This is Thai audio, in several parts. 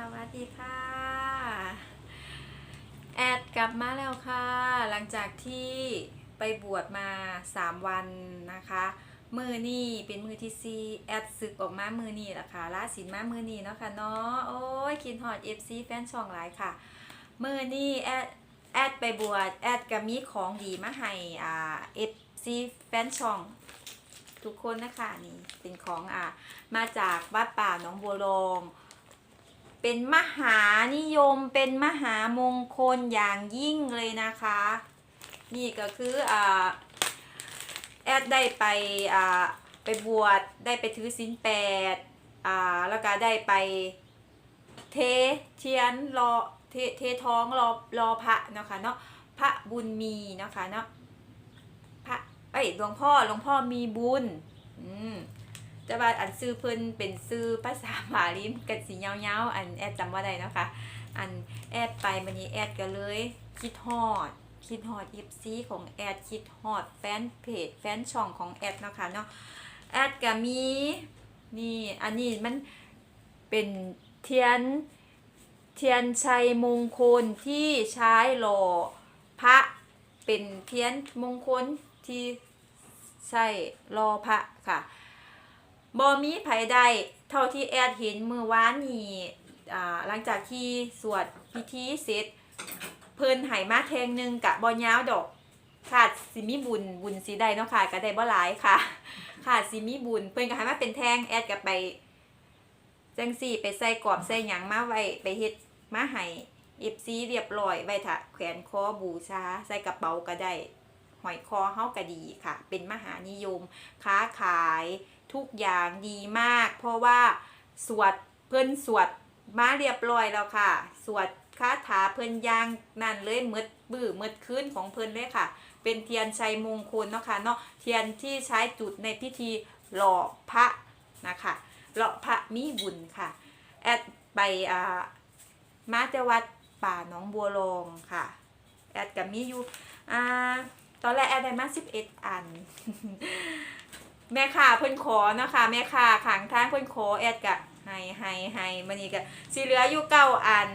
สวัสดีค่ะ แอดกลับมาแล้วค่ะ หลังจากที่ไปบวชมา 3 วันนะคะ มือนี่เป็นมือที่ซีแอดศึกออกมามือนี่แหละค่ะล่าสินมามือนี่เนาะค่ะเนาะโอ้ยคินฮอดเอฟซีแฟนช่องหลายค่ะ มือนี่แอดแอดไปบวชแอดก็มีของดีมาให้อ่าเอฟซีแฟนช่องทุกคนนะคะนี่เป็นของอ่ามาจากวัดป่าหนองบัวลอง เป็นมหานิยมเป็นมหามงคลอย่างยิ่งเลยนะคะ นี่ก็คืออ่าแอดได้ไปอ่าไปบวชได้ไปถือศีลแปดอ่าแล้วก็ได้ไปเทเทียนรอเทเทท้องรอรอพระเนาะคะเนาะพระบุญมีเนาะคะเนาะพระเอ้ยหลวงพ่อหลวงพ่อมีบุญอืม แต่ว่าอันซื้อเพิ่นเป็นซื้อภาษาบาลีกันสียาๆอันแอดจำว่าได้นะคะ อันแอดไปมันนี้แอดก็เลย คิดฮอด คิดฮอด FC ของแอดคิดฮอดแฟนเพจแฟนช่องของแอดนะคะเนาะแอดก็มีนี่อันนี้มันเป็นเทียนเทียนชัยมงคลที่ใช้หล่อพระเป็นเทียนมงคลที่ใช่รอพระค่ะ บอมีไผได้เท่าที่แอดเห็นมือวานนี่อ่าหลังจากที่สวดพิธีเสร็จ เพิ่นไหมาแทงหนึ่งกะบอยาวดอกขาดสิมีบุญบุญสีได้เนาะค่ะก็ได้บ่หลายค่ะขาดสิมีบุญเพิ่นก็ให้มาเป็นแทงแอดก็ไปจังสี่ไปใส่กรอบใส่หยังมาไว้ไปเฮ็ดมาให้เอฟซีเรียบร้อยไว้ถ้าแขวนคอบูชาใส่กระเป๋าก็ได้หอยคอเฮาก็ดีค่ะ เป็นมหานิยม ค้าขาย ทุกอย่างดีมาก เพราะว่าสวดเพิ่นสวดมาเรียบร้อยแล้วค่ะ สวดคาถาเพิ่นยางนั่นเลยหมืดบื้อหมืดคืนของเพิ่นเลยค่ะ เป็นเทียนชัยมงคลเนาะค่ะเนาะเทียนที่ใช้จุดในพิธีหล่อพระนะคะหล่อพระมีบุญค่ะ แอดไปอ่ามาแต่วัดป่าหนองบัวลองค่ะ แอดกับมีอยู่อ่าตอนแรกแอดได้มา11อัน แม่ค้าเพิ่นขอเนาะคะแม่ค้าขังทางเพิ่นขอแอดกะให้ให้ให้มันนี่ก็สิเหลืออยู่เก้าอัน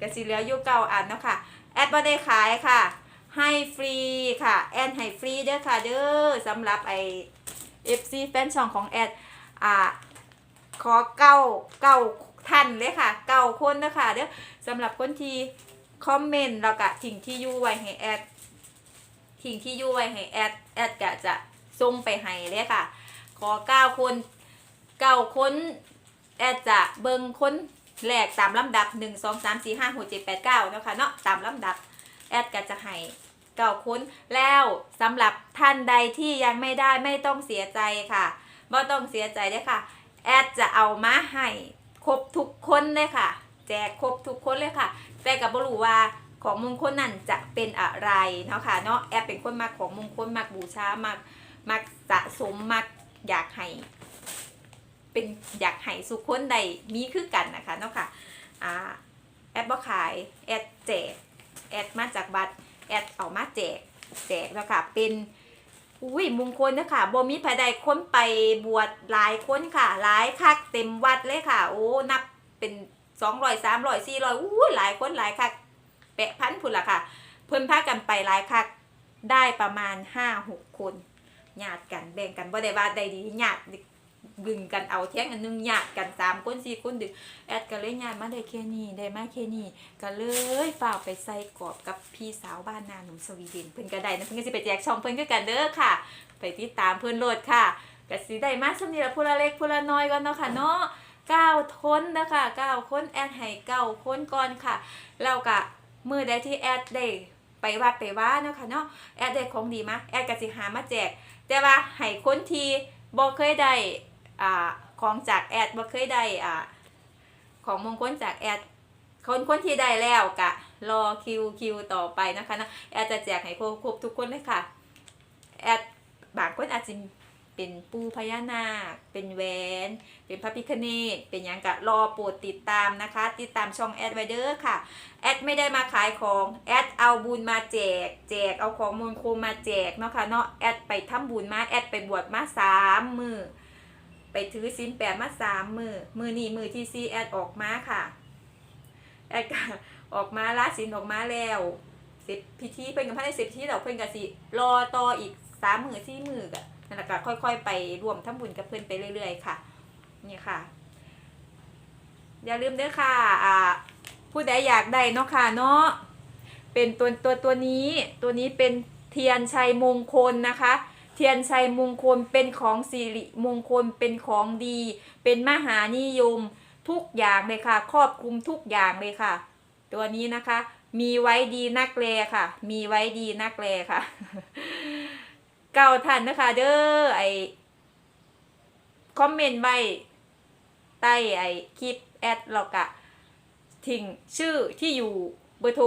ก็สิเหลืออยู่เก้าอันเนาะค่ะแอดบ่ได้ขายค่ะ ให้ฟรีค่ะแอดให้ฟรีเด้อค่ะเด้อสำหรับไอ FC แฟนช่องของแอดอ่าขอเก้าเก้าท่านเลยค่ะเก้าคนนะคะเด้อสำหรับคนที่คอมเมนต์แล้วก็ทิ้งที่อยู่ไว้ให้แอดทิ้งที่อยู่ไว้ให้แอดแอดก็จะ ส่งไปให้เลยค่ะ ขอเก้าคนเก้าคนแอดจะเบิ่งคนแรกตามลำดับ1 2 3 4 5 6 7 8 9เนาะคะเนาะตามลำดับแอดก็จะให้เก้าคนแล้วสำหรับท่านใดที่ยังไม่ได้ไม่ต้องเสียใจค่ะไม่ต้องเสียใจเด้อค่ะ แอดจะเอามาให้ครบทุกคนเลยค่ะ แจกครบทุกคนเลยค่ะ แต่กับบรูว่าของมงคลนั่นจะเป็นอะไรเนาะค่ะเนาะแอดเป็นคนมักของมงคลมักบูชามัก มักสะสมมักอยากให้เป็นอยากให้สุขคนใดมีคือกันนะคะเนาะค่ะอ่าแอดบ่ขายแอดแจกแอดมาจากบัตรแอดเอามาแจกแจกแล้วค่ะเป็นอุ้ยมงคลนะคะบ่มีภายใดคนไปบวชหลายคนค่ะ หลายคักเต็มวัดเลยค่ะ โอ้นับเป็นสองร้อยสามร้อยสี่ร้อยอู้ยหลายคนหลายคักแปะพันพุ่นละค่ะ เพิ่นพากันไปหลายคักได้ประมาณห้าหกคน ญาติกันแบ่งกันบ่ได้ว่าใดดีญาติดึงกันเอาเที่ยงอันหนึงญาติกันสามคนสี่คนดึงแอดก็เลยญาติมาได้แค่นี้ได้มาแค่นี้ก็เลยฝากไปใส่กรอบกับพี่สาวบ้านนาหนุ่มสวีเดนเพิ่นก็ได้นะเพิ่นก็สิไปแจกช่องเพิ่นคือกันเด้อค่ะ ไปติดตามเพิ่นโลดค่ะก็สิได้มาสำนีละผู้ละเล็กผู้ละน้อยก่อนเนาะค่ะเนาะเก้าคนนะคะเก้าคนแอดให้เก้าคนก่อนค่ะแล้วก็มือใดที่แอดได้ ไปวัดไปว่าเนาะค่ะเนาะแอดได้ของดีมาแอดก็สิหามาแจก แต่ว่าให้คนที่บ่เคยได้อ่าของจากแอดบ่เคยได้อ่าของมงคลจากแอดคนคนที่ได้แล้วกะรอคิวคิวต่อไปนะคะนะแอดจะแจกให้ครบครบทุกคนเลยค่ะแอดบางคนอาจจะ เป็นปูพญานาค เป็นแหวน เป็นพระพิคเนตเป็นยังกะรอโปรดติดตามนะคะ ติดตามช่องแอดไวเดอร์ค่ะ แอดไม่ได้มาขายของ แอดเอาบุญมาแจก แจกเอาของมงคลมาแจกเนาะค่ะเนาะ แอดไปทำบุญมา แอดไปบวชมาสามมือ ไปถือศีลแปดมาสามมือ มือนี่มือที่ซีแอดออกมาค่ะ แอดออกมาละสินออกมาแล้วเสร็จพิธีเพิ่นกับพระได้เสร็จพิธีแล้วเพิ่นก็สิรอต่ออีกสามมือสี่มือก็นั่น แหละก็ค่อย ๆ ไปรวมทำบุญกับเพิ่อนไปเรื่อย ๆ ค่ะ นี่ค่ะ อย่าลืมเด้อค่ะอ่าผู้ใดอยากได้เนาะค่ะเนาะเป็นตัวตัวตัวนี้ตัวนี้เป็นเทียนชัยมงคลนะคะ เทียนชัยมงคลเป็นของสิริมงคลเป็นของดี เป็นมหานิยมทุกอย่างเลยค่ะ ครอบคลุมทุกอย่างเลยค่ะ ตัวนี้นะคะ มีไว้ดีนักแลค่ะ มีไว้ดีนักแลค่ะ เก่าทันนะคะ เด้อไอคอมเมนต์ไว้ใต้ไอคลิปแอดเรากะทิ้งชื่อที่อยู่เบอร์โทร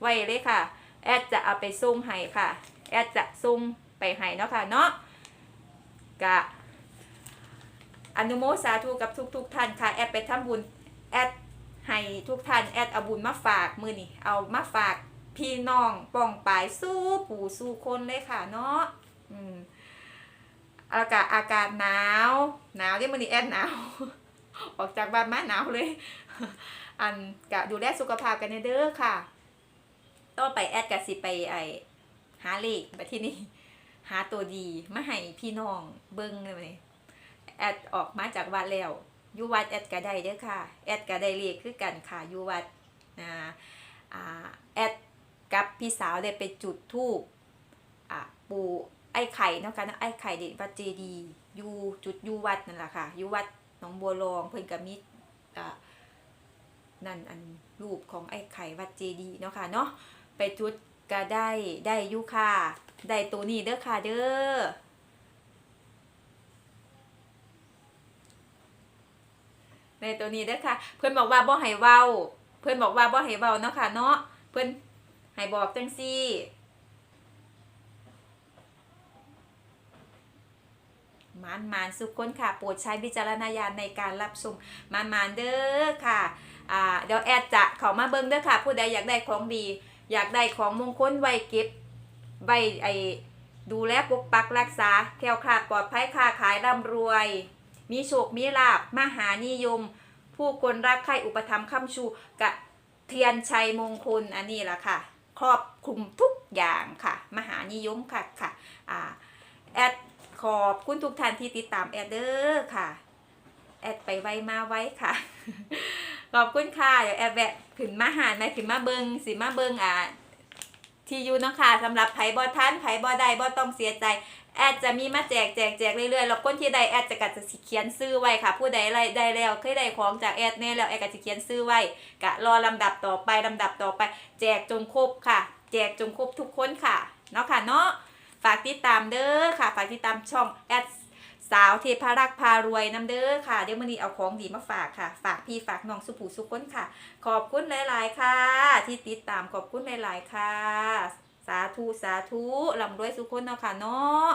ไว้เลยค่ะ แอดจะเอาไปส่งให้ค่ะ แอดจะส่งไปให้เนาะค่ะเนาะกะอนุโมสาธุกับทุกๆท่านค่ะ แอดไปทำบุญแอดให้ทุกท่านแอดเอาบุญมาฝากมือนี่เอามาฝากพี่น้องป้องปายสู้ปู่สู้คนเลยค่ะเนาะ อืมอากาศอากาศหนาวหนาวที่มือนี่แอดหนาวออกจากบ้านมาหนาวเลย อันกะดูแลสุขภาพกันเด้อค่ะต่อไปแอดกะสิไปไอหาเลขไปที่นี่หาตัวดีมาให้พี่น้องเบิ้งเลยแอดออกมาจากวัดแล้วอยู่วัดแอดก็ได้เด้อค่ะ แอดก็ได้เลขคือกันค่ะอยู่วัดนะอ่าแอดกับพี่สาวได้ไปจุดธูปอ่าปู อ้ไข่เนาะค่ะเนาะไอ้ไข่เด็ดวัดเจดีย์ยูจุดยูวัดนั่นแหละค่ะยูวัดหนองบัวรองเพิ่นก็มีอ่านั่นอันรูปของไอ้ไข่วัดเจดีย์เนาะค่ะเนาะไปจุดก็ได้ได้ยุค่ะได้ตัวนี้เด้อค่ะเด้อได้ตัวนี้เด้อค่ะ เพื่อนบอกว่าบ่ให้เว้า เพื่อนบอกว่าบ่ให้เว้าเนาะค่ะเนาะเพื่อนให้บอกจังซี่ มานมานสุขคนค่ะโปรดใช้วิจารณญาณในการรับชมมานมานเด้อค่ะอ่าเดี๋ยวแอดจะข้ามาเบิ่งเด้อค่ะ ผู้ใดอยากได้ของดี อยากได้ของมงคลไว้เก็บไว้ไอดูแลปกปักรักษาแคล้วคลาดปลอดภัยค้าขายร่ำรวย มีโชคมีลาบมหานิยม ผู้คนรักใคร่อุปถัมภ์ค้ำชูกะเทียนชัยมงคลอันนี้ล่ะค่ะ ครอบคลุมทุกอย่างค่ะ มหานิยมค่ะค่ะอ่าแอด ขอบคุณทุกท่านที่ติดตามแอดเดอร์ค่ะ แอดไปไวมาไว้ค่ะ ขอบคุณค่ะ เดี๋ยวแอบแวะขึ้นมาหาแม่ขึ้นมาเบิงสิมาเบิงอ่าที่อยู่เนาะค่ะสำหรับไผบอทันไผบอใดบอต้องเสียใจ แอดจะมีมาแจกแจกแจกเรื่อยๆแล้วคนที่ใดแอดจะกัดจะสิเขียนซื้อไว้ค่ะ ผู้ใดไรได้แล้วเคยได้ของจากแอดแน่แล้วแอดก็จะเขียนซื้อไว้กะรอลำดับต่อไปลำดับต่อไป แจกจนครบค่ะ แจกจนครบทุกคนค่ะเนาะค่ะเนาะ ฝากติดตามเด้อค่ะ ฝากติดตามช่องแอดสาวเทพารักพารวยน้ำเด้อค่ะ เดี๋ยวมันนี้เอาของดีมาฝากค่ะ ฝากพี่ฝากน้องสุผูสุขคนค่ะ ขอบคุณหลาย ๆ ค่ะ ที่ติดตามขอบคุณหลาย ๆ ค่ะ สาธุสาธุลำรวยสุขคนเนาะค่ะเนาะ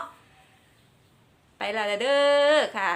ไปละเด้อค่ะ